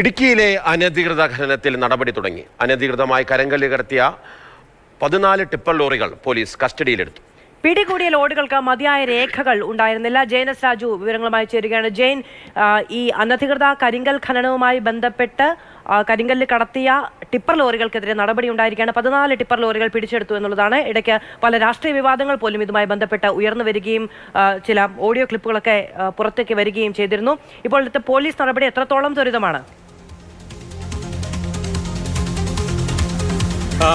ഇടുക്കിയിലെ അനധികൃത ഖനനത്തിൽ നടപടി തുടങ്ങി. അനധികൃതമായി കരങ്കല്ല് കടത്തിയ പതിനാല് ടിപ്പർ ലോറികൾ പോലീസ് കസ്റ്റഡിയിലെടുത്തു. പിടികൂടിയ ലോഡുകൾക്ക് മതിയായ രേഖകൾ ഉണ്ടായിരുന്നില്ല. ജെയിൻ എസ് രാജു വിവരങ്ങളുമായി ചേരുകയാണ്. ജെയിൻ ഈ അനധികൃത കരിങ്കൽ ഖനനവുമായി ബന്ധപ്പെട്ട് കരിങ്കല്ല് കടത്തിയ ടിപ്പർ ലോറികൾക്കെതിരെ നടപടി ഉണ്ടായിരിക്കുകയാണ്. പതിനാല് ടിപ്പർ ലോറികൾ പിടിച്ചെടുത്തു എന്നുള്ളതാണ്. ഇടയ്ക്ക് പല രാഷ്ട്രീയ വിവാദങ്ങൾ പോലും ഇതുമായി ബന്ധപ്പെട്ട് ഉയർന്നു വരികയും ചില ഓഡിയോ ക്ലിപ്പുകളൊക്കെ പുറത്തേക്ക് വരികയും ചെയ്തിരുന്നു. ഇപ്പോഴത്തെ പോലീസ് നടപടി എത്രത്തോളം ത്വരിതമാണ്?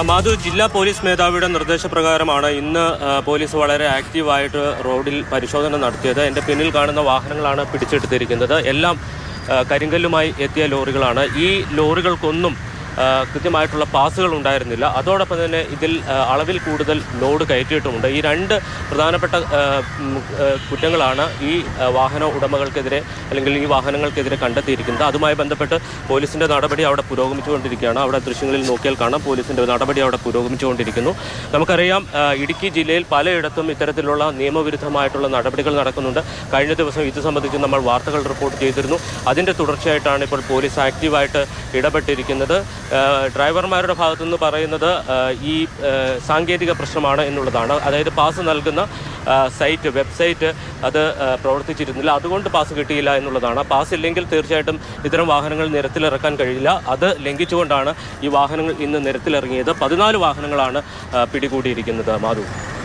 മാധു ജില്ലാ പോലീസ് മേധാവിയുടെ നിർദ്ദേശപ്രകാരമാണ് ഇന്ന് പോലീസ് വളരെ ആക്റ്റീവായിട്ട് റോഡിൽ പരിശോധന നടത്തിയത്. എന്റെ പിന്നിൽ കാണുന്ന വാഹനങ്ങളാണ് പിടിച്ചെടുത്തിരിക്കുന്നത്. എല്ലാം കരിങ്കല്ലുമായി എത്തിയ ലോറികളാണ്. ഈ ലോറികൾക്കൊന്നും കൃത്യമായിട്ടുള്ള പാസുകൾ ഉണ്ടായിരുന്നില്ല. അതോടൊപ്പം തന്നെ ഇതിൽ അളവിൽ കൂടുതൽ ലോഡ് കയറ്റിയിട്ടുമുണ്ട്. ഈ രണ്ട് പ്രധാനപ്പെട്ട കുറ്റങ്ങളാണ് ഈ വാഹന ഉടമകൾക്കെതിരെ അല്ലെങ്കിൽ ഈ വാഹനങ്ങൾക്കെതിരെ കണ്ടെത്തിയിരിക്കുന്നത്. അതുമായി ബന്ധപ്പെട്ട് പോലീസിന്റെ നടപടി അവിടെ പുരോഗമിച്ചുകൊണ്ടിരിക്കുകയാണ്. അവിടെ ദൃശ്യങ്ങളിൽ നോക്കിയാൽ കാണാം. പോലീസിന്റെ നടപടി അവിടെ പുരോഗമിച്ചുകൊണ്ടിരിക്കുന്നു. നമുക്കറിയാം ഇടുക്കി ജില്ലയിൽ പലയിടത്തും ഇത്തരത്തിലുള്ള നിയമവിരുദ്ധമായിട്ടുള്ള നടപടികൾ നടക്കുന്നുണ്ട്. കഴിഞ്ഞ ദിവസം ഇത് സംബന്ധിച്ച് നമ്മൾ വാർത്തകൾ റിപ്പോർട്ട് ചെയ്തിരുന്നു. അതിന്റെ തുടർച്ചയായിട്ടാണ് ഇപ്പോൾ പോലീസ് ആക്റ്റീവായിട്ട് ഇടപെട്ടിരിക്കുന്നത്. ഡ്രൈവർമാരുടെ ഭാഗത്തുനിന്ന് പറയുന്നത് ഈ സാങ്കേതിക പ്രശ്നമാണ് എന്നുള്ളതാണ്. അതായത് പാസ് നൽകുന്ന സൈറ്റ് വെബ്സൈറ്റ് അത് പ്രവർത്തിച്ചിരുന്നില്ല. അതുകൊണ്ട് പാസ് കിട്ടിയില്ല എന്നുള്ളതാണ്. പാസ് ഇല്ലെങ്കിൽ തീർച്ചയായിട്ടും ഇത്തരം വാഹനങ്ങൾ നിരത്തിലിറക്കാൻ കഴിയില്ല. അത് ലംഘിച്ചുകൊണ്ടാണ് ഈ വാഹനങ്ങൾ ഇന്ന് നിരത്തിലിറങ്ങിയത്. പതിനാല് വാഹനങ്ങളാണ് പിടികൂടിയിരിക്കുന്നത്. മാധു.